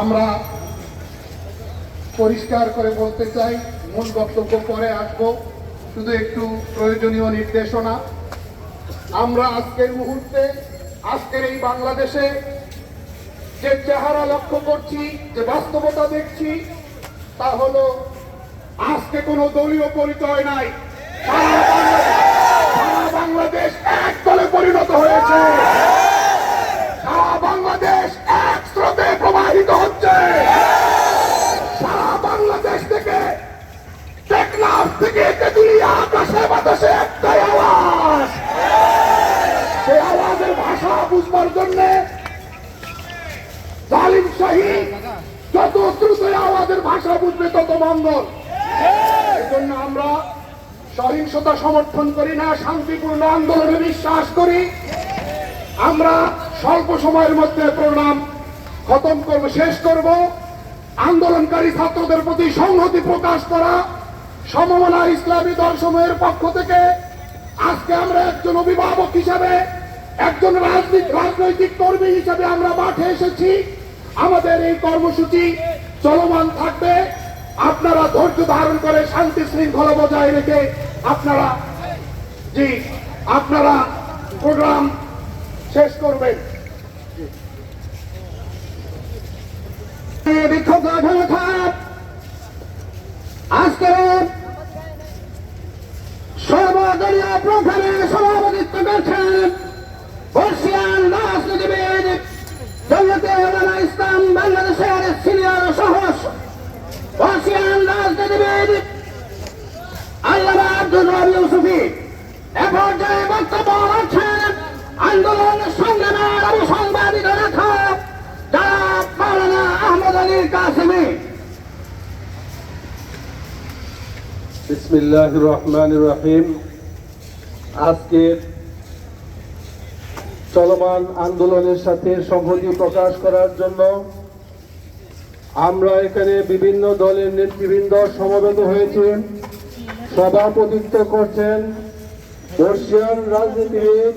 আমরা পরিষ্কার করে বলতে চাই, মূল বক্তব্য পরে আসব। শুধু একটু প্রয়োজনীয় নির্দেশনা। আমরা আজকের মুহূর্তে, আজকের এই বাংলাদেশে যে চেহারা লক্ষ্য করছি, যে বাস্তবতা দেখছি, তা হলো, আজকে কোনো দলীয় পরিচয় নাই। জালিম শাহী যত দ্রুত আওয়াজের ভাষা বুঝবে, তত মঙ্গল। জন্য আমরা সহিংসতা সমর্থন করি না, শান্তিপূর্ণ আন্দোলনে বিশ্বাস করি। আমরা স্বল্প সময়ের মধ্যে প্রোগ্রাম খতম করব, শেষ করব। আন্দোলনকারী ছাত্রদের প্রতি সংহতি প্রকাশ করা, সমমনা ইসলামী দলসমূহের পক্ষ থেকে আজকে আমরা একজন অভিভাবক হিসাবে একজন রাজনীতি রাজনৈতিক কর্মী হিসাবে আমরা মাঠে এসেছি। আমাদের এই কর্মসূচি চলমান থাকবে। আপনারা ধৈর্য ধারণ করে শান্তি শৃঙ্খলা বজায় রেখে আপনারা জি, আপনারা প্রোগ্রাম শেষ করবেন। আজকে সর্বদলীয় প্রোগ্রামে সভাপতিত্ব করছেন বর্ষিয়ান রাজনীতিবিদ জমিয়তে ওলামা ইসলাম বাংলাদেশের সিনিয়র সহ বর্ষিয়ান রাজনীতিবিদ আল্লামা আব্দুল রবি ইউসুফি। এ পর্যায়ে বক্তব্য রাখছেন আন্দোলন সংগ্রামের অবসংবাদিত লেখক যারা মাওলানা আহমদ আলী কাসেমি। বিসমিল্লাহ রহমান রহিম। আজকে চলমান আন্দোলনের সাথে সংহতি প্রকাশ করার জন্য আমরা এখানে বিভিন্ন দলের নেতৃবৃন্দ সমবেত হয়েছে। সভাপতিত্ব করছেন রাজনীতিবিদ